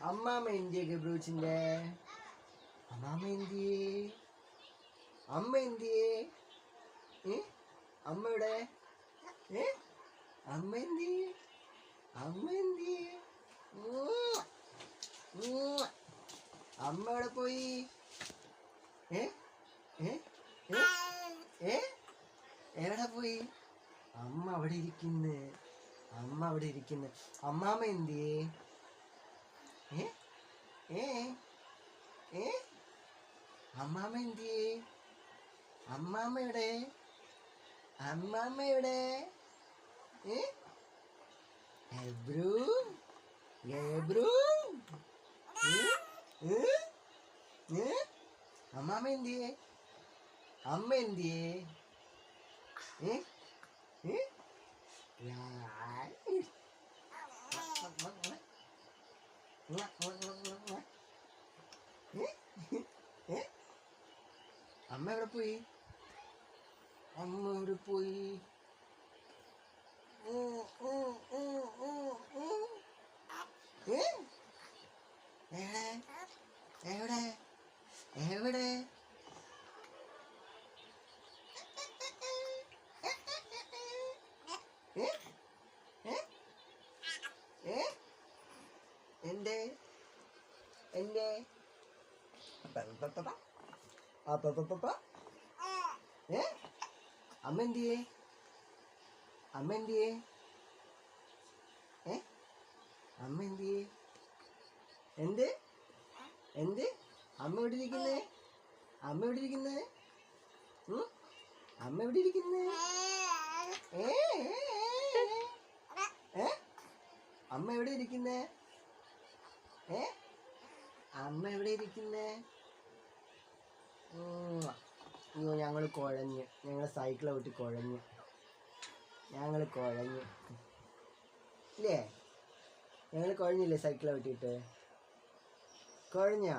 അമ്മാമ്മ എന്തിയെ ഗബ്രൂച്ചിന്റെ അമ്മാമ്മ എന്തിയെ? അമ്മ എന്തിയെ? ഏ? അമ്മയുടെ ഏ? അമ്മ എന്തിയെ? അമ്മ എന്തിയെ. അമ്മ എവിടെ പോയി? ഏ? ഏ? ഏ? എവിടെ പോയി? അമ്മ അവിടെ ഇരിക്കുന്നു. അമ്മ അവിടെ ഇരിക്കുന്നു. അമ്മാമ്മ എന്തിയേ? ഏ? ഏ? അമ്മാമ്മ എന്തിയേ അമ്മാമ്മയുടെ? അമ്മാമ്മയുടെ? ഏ? എബ്രു? എബ്രു? അമ്മാമ്മ എന്തിയേ അമ്മ എന്തിയേ ഏ? ഏ? അമ്മ എവിടെ പോയി അമ്മ എവിടെ പോയി? എവിടെ എവിടെ എവിടെ ഏ? ഏ? ഏ? എന്റെ പപ്പപ്പപ്പ. അപ്പപ്പപ്പപ്പ. ഏ അമ്മ എന്തിയേ അമ്മ എന്തിയേ ഏ? അമ്മ എന്തിയേ എന്ത്? എന്ത്? അമ്മ എവിടെ ഇരിക്കുന്നേ അമ്മ എവിടെ ഇരിക്കുന്നേ? അമ്മ എവിടെ ഇരിക്കുന്നേ ഏ ഏ? അമ്മ എവിടെ ഇരിക്കുന്നേ ഏ? അമ്മ എവിടെ ഇരിക്കുന്നേ. അയ്യോ ഞങ്ങൾ കുഴഞ്ഞ്. ഞങ്ങൾ സൈക്കിളെ വിട്ട് കുഴഞ്ഞ്. ഞങ്ങൾ കുഴഞ്ഞ്. ഇല്ലേ? ഞങ്ങൾ കുഴഞ്ഞില്ലേ സൈക്കിളെ വിട്ടിട്ട് കുഴഞ്ഞാ?